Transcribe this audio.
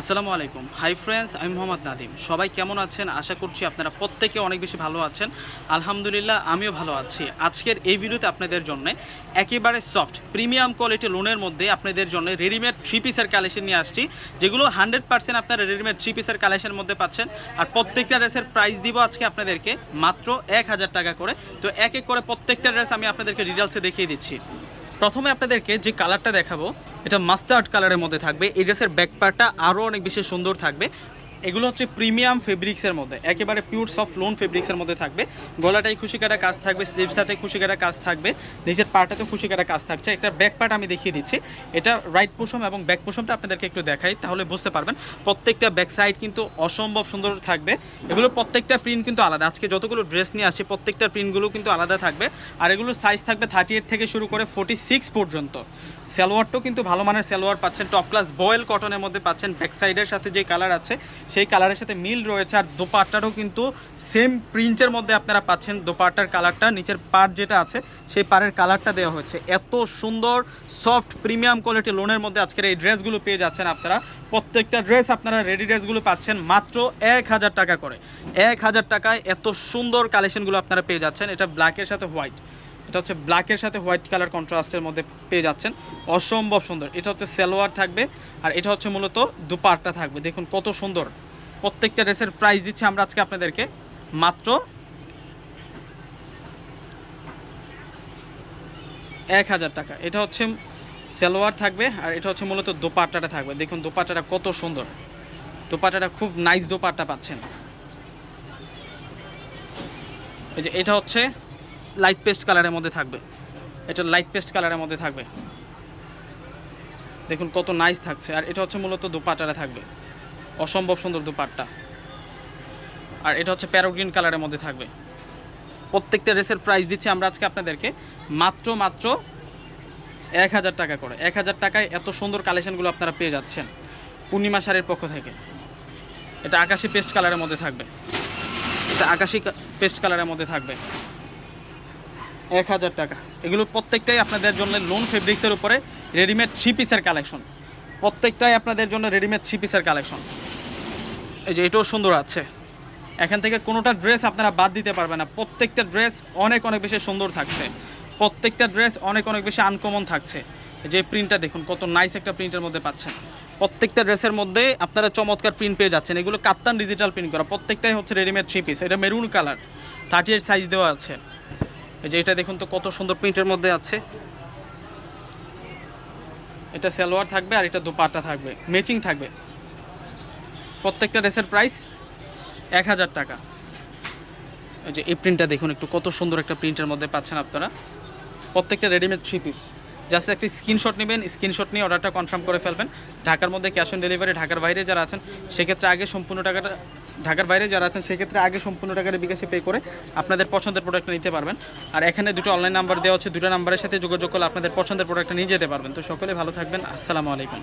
আসসালামু আলাইকুম। Hi friends, আমি মোহাম্মদ নাদিম। সবাই কেমন আছেন? আশা করছি আপনারা প্রত্যেকে অনেক বেশি ভালো আছেন। আলহামদুলিল্লাহ, আমিও ভালো আছি। আজকের এই ভিডিওতে আপনাদের জন্য একেবারে সফট, প্রিমিয়াম কোয়ালিটি লোনের মধ্যে আপনাদের জন্য রেডিমেড থ্রি পিসের কালেকশন নিয়ে আসছি। যেগুলো হান্ড্রেড পার্সেন্ট আপনারা রেডিমেড থ্রি পিসের কালেকশনের মধ্যে পাচ্ছেন। আর প্রত্যেকটা ড্রেসের প্রাইস দিব আজকে আপনাদেরকে মাত্র এক হাজার টাকা করে। তো এক এক করে প্রত্যেকটা ড্রেস আমি আপনাদেরকে ডিটেলসে দেখিয়ে দিচ্ছি। প্রথমে আপনাদেরকে যে কালারটা দেখাবো এটা মাস্টার্ড কালারের মধ্যে থাকবে। এই ড্রেসের ব্যাক পার্টটা আরও অনেক বেশি সুন্দর থাকবে। এগুলো হচ্ছে প্রিমিয়াম ফেব্রিক্সের মধ্যে। একেবারে পিওর সফট লোন ফেব্রিক্সের মধ্যে থাকবে। গলাটাই খুশি কাটা কাজ থাকবে স্লিভসটাতে খুশি কাটা কাজ থাকবে, নিচের পার্টাতেও খুশি কাটা কাজ থাকছে। একটা ব্যাক পার্ট আমি দেখিয়ে দিচ্ছি। এটা রাইট পোষম এবং ব্যাক পোষমটা আপনাদেরকে একটু দেখাই, তাহলে বুঝতে পারবেন। প্রত্যেকটা ব্যাক সাইড কিন্তু অসম্ভব সুন্দর থাকবে। এগুলো প্রত্যেকটা প্রিন্ট কিন্তু আলাদা। আজকে যতগুলো ড্রেস নিয়ে আসি প্রত্যেকটা প্রিন্টগুলো কিন্তু আলাদা থাকবে। আর এগুলোর সাইজ থাকবে থার্টি এইট থেকে শুরু করে ফোর্টি সিক্স পর্যন্ত। সালোয়ারটাও কিন্তু ভালো মানের সালোয়ার পাচ্ছেন। টপ ক্লাস বয়েল কটনের মধ্যে পাচ্ছেন। ব্যাক সাইডের সাথে যে কালার আছে সেই কালারের সাথে মিল রয়েছে আর দোপাট্টাটাও কিন্তু সেম প্রিন্টের মধ্যে আপনারা পাচ্ছেন দোপাট্টার কালারটা। নিচের পার যেটা আছে, সেই পারের কালারটা দেওয়া হয়েছে। এত সুন্দর সফট প্রিমিয়াম কোয়ালিটি লোনের মধ্যে আজকের এই ড্রেসগুলো পেয়ে যাচ্ছেন আপনারা। প্রত্যেকটা ড্রেস আপনারা রেডি ড্রেসগুলো পাচ্ছেন মাত্র এক হাজার টাকা করে। এক হাজার টাকায় এত সুন্দর কালেকশনগুলো আপনারা পেয়ে যাচ্ছেন। এটা ব্ল্যাকের সাথে হোয়াইট এটা হচ্ছে ব্ল্যাকের সাথে হোয়াইট কালার কন্ট্রাস্টের মধ্যে পেয়ে যাচ্ছেন। অসম্ভব সুন্দর। এটা হচ্ছে সালোয়ার থাকবে আর এটা হচ্ছে মূলত দুপাটটা থাকবে। দেখুন কত সুন্দর। প্রত্যেকটা ড্রেসের প্রাইস দিচ্ছি আমরা আজকে আপনাদেরকে। মাত্র এক হাজার টাকা। এটা হচ্ছে সালোয়ার থাকবে আর এটা হচ্ছে মূলত দোপাট্টাটা থাকবে। দেখুন দোপাট্টাটা কত সুন্দর। দোপাট্টাটা খুব নাইস দোপাট্টা পাচ্ছেন। এই যে এটা হচ্ছে লাইট পেস্ট কালারের মধ্যে থাকবে। এটা লাইট পেস্ট কালারের মধ্যে থাকবে। দেখুন কত নাইস থাকছে। আর এটা হচ্ছে মূলত দুপাটারা থাকবে। অসম্ভব সুন্দর দুপাট্টা। আর এটা হচ্ছে প্যারোগ্রিন কালারের মধ্যে থাকবে। প্রত্যেকটা রেসের প্রাইস দিচ্ছি আমরা আজকে আপনাদেরকে মাত্র মাত্র এক হাজার টাকা করে। এক হাজার টাকায় এত সুন্দর কালেকশানগুলো আপনারা পেয়ে যাচ্ছেন পূর্ণিমা শাড়ির পক্ষ থেকে। এটা আকাশি পেস্ট কালারের মধ্যে থাকবে। এটা আকাশি পেস্ট কালারের মধ্যে থাকবে। এক হাজার টাকা। এগুলো প্রত্যেকটাই আপনাদের জন্য লোন ফেব্রিক্সের উপরে রেডিমেড থ্রি পিসের কালেকশন প্রত্যেকটাই আপনাদের জন্য রেডিমেড থ্রি পিসের কালেকশন এই যে এটাও সুন্দর আছে। এখান থেকে কোনোটা ড্রেস আপনারা বাদ দিতে পারবেন না। প্রত্যেকটা ড্রেস অনেক অনেক বেশি সুন্দর থাকছে। প্রত্যেকটা ড্রেস অনেক অনেক বেশি আনকমন থাকছে। যে প্রিন্টটা দেখুন, কত নাইস একটা প্রিন্টের মধ্যে পাচ্ছেন। প্রত্যেকটা ড্রেসের মধ্যে আপনারা চমৎকার প্রিন্ট পেয়ে যাচ্ছেন। এগুলো কাপ্তান ডিজিটাল প্রিন্ট করা। প্রত্যেকটাই হচ্ছে রেডিমেড থ্রি পিস এটা maroon colour thirty eight size দেওয়া আছে। এই যে এটা দেখুন তো কত সুন্দর প্রিন্টের মধ্যে আছে। এটা সালোয়ার থাকবে আর এটা দোপাট্টা থাকবে ম্যাচিং থাকবে। প্রত্যেকটা ড্রেসের প্রাইস এক হাজার টাকা। এই যে এই প্রিন্টটা দেখুন একটু কত সুন্দর একটা প্রিন্টের মধ্যে পাচ্ছেন আপনারা। প্রত্যেকটা রেডিমেড থ্রি পিস জাস্ট একটি স্ক্রিনশট নেবেন স্ক্রিনশট নিয়ে অর্ডারটা কনফার্ম করে ফেলবেন। ঢাকার মধ্যে ক্যাশ অন ডেলিভারি ঢাকার বাইরে যারা আছেন, সেক্ষেত্রে আগে সম্পূর্ণ টাকাটা ঢাকার বাইরে যারা আছেন, সেক্ষেত্রে আগে সম্পূর্ণ টাকার বিকাশে পে করে আপনাদের পছন্দের প্রোডাক্টটা নিতে পারবেন। আর এখানে দুটো অনলাইন নাম্বার দেওয়া হচ্ছে দুটো নাম্বারের সাথে যোগাযোগ করলে আপনাদের পছন্দের প্রোডাক্টটা নিয়ে যেতে পারবেন। তো সকলে ভালো থাকবেন, আসসালামু আলাইকুম।